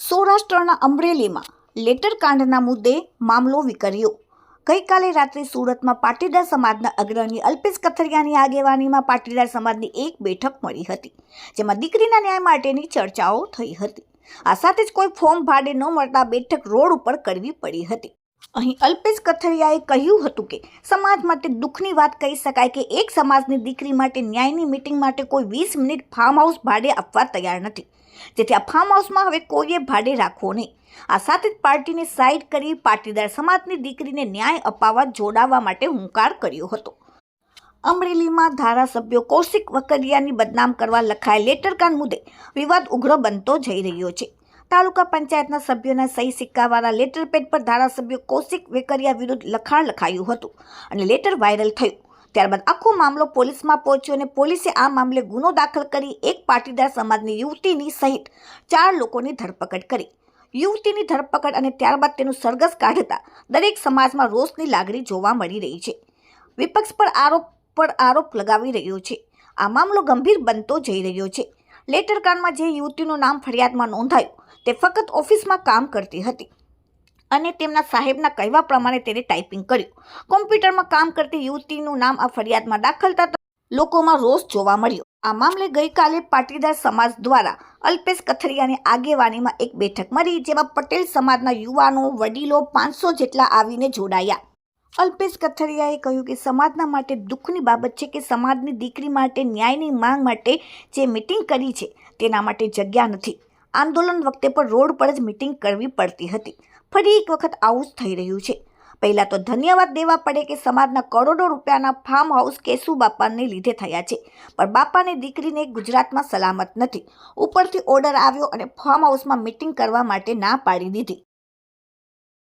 સૌરાષ્ટ્રના અમરેલીમાં લેટર કાંડના મુદ્દે મામલો વિકર્યો. ગઈકાલે રાત્રે સુરતમાં પાટીદાર સમાજના અગ્રણી અલ્પેશ કથરિયાની આગેવાનીમાં પાટીદાર સમાજની એક બેઠક મળી હતી, જેમાં દીકરીના ન્યાય માટેની ચર્ચાઓ થઈ હતી. આ સાથે જ કોઈ ફોર્મ ભાડે ન મળતા બેઠક રોડ ઉપર કરવી પડી હતી. અહીં અલ્પેશ કથરિયાએ કહ્યું હતું કે, સમાજ માટે દુઃખની વાત કહી શકાય કે એક સમાજની દીકરી માટે ન્યાયની મિટિંગ માટે કોઈ વીસ મિનિટ ફાર્મ હાઉસ ભાડે આપવા તૈયાર નથી. જેથી આ ફાર્મ હાઉસમાં હવે કોઈએ ભાડે રાખવો નહીં. આ સાથે જ પાર્ટીને સાઈડ કરી પાટીદાર સમાજની દીકરીને ન્યાય અપાવવા જોડાવા માટે હુંકાર કર્યો હતો. અમરેલીમાં ધારાસભ્યો કૌશિક વકરિયાની બદનામ કરવા લખાયેલ લેટરકાન મુદ્દે વિવાદ ઉગ્ર બનતો જઈ રહ્યો છે. તાલુકા પંચાયતના સભ્યોના સહી સિક્કાવાળા લેટર પેડ પર ધારાસભ્ય કૌશિક વેકરિયા વિરુદ્ધ લખાણ લખાયું હતું અને લેટર વાયરલ થયું. ત્યારબાદ આખો મામલો પોલીસમાં પહોંચ્યો અને પોલીસે આ મામલે ગુનો દાખલ કરી એક પાટીદાર સમાજની યુવતીની સહિત ચાર લોકોની ધરપકડ કરી. યુવતીની ધરપકડ અને ત્યારબાદ તેનું સરઘસ કાઢતા દરેક સમાજમાં રોષની લાગણી જોવા મળી રહી છે. વિપક્ષ પર આરોપ પર આરોપ લગાવી રહ્યો છે. આ મામલો ગંભીર બનતો જઈ રહ્યો છે. લેટરકાંડમાં જે યુવતીનું નામ ફરિયાદમાં નોંધાયું, તે ફક્ત ઓફિસમાં કામ કરતી હતી. અને તેમના સાહેબના કહેવા પ્રમાણે તેને ટાઈપિંગ કર્યું. કોમ્પ્યુટરમાં કામ કરતી યુવતીનું નામ આ ફરિયાદમાં દાખલ થતા લોકોમાં રોષ જોવા મળ્યો. આ મામલે ગઈકાલે પાટીદાર સમાજ દ્વારા અલ્પેશ કથરિયાની આગેવાનીમાં એક બેઠક મળી, જેમાં પટેલ સમાજના યુવાનો, વડીલો પાંચસો જેટલા આવીને જોડાયા. અલ્પેશ કથરિયાએ કહ્યું કે સમાજના માટે દુઃખની બાબત છે કે સમાજની દીકરી માટે ન્યાયની માંગ માટે જે મિટિંગ કરી છે, તેના માટે જગ્યા નથી. આંદોલન વખતે પણ રોડ પર જ મિટિંગ કરવી પડતી હતી. ફરી એક વખત આવું જ થઈ રહ્યું છે. પહેલાં તો ધન્યવાદ દેવા પડે કે સમાજના કરોડો રૂપિયાના ફાર્મ હાઉસ કેસુ બાપાને લીધે થયા છે. પણ બાપાની દીકરીને ગુજરાતમાં સલામત નથી. ઉપરથી ઓર્ડર આવ્યો અને ફાર્મ હાઉસમાં મિટિંગ કરવા માટે ના પાડી દીધી.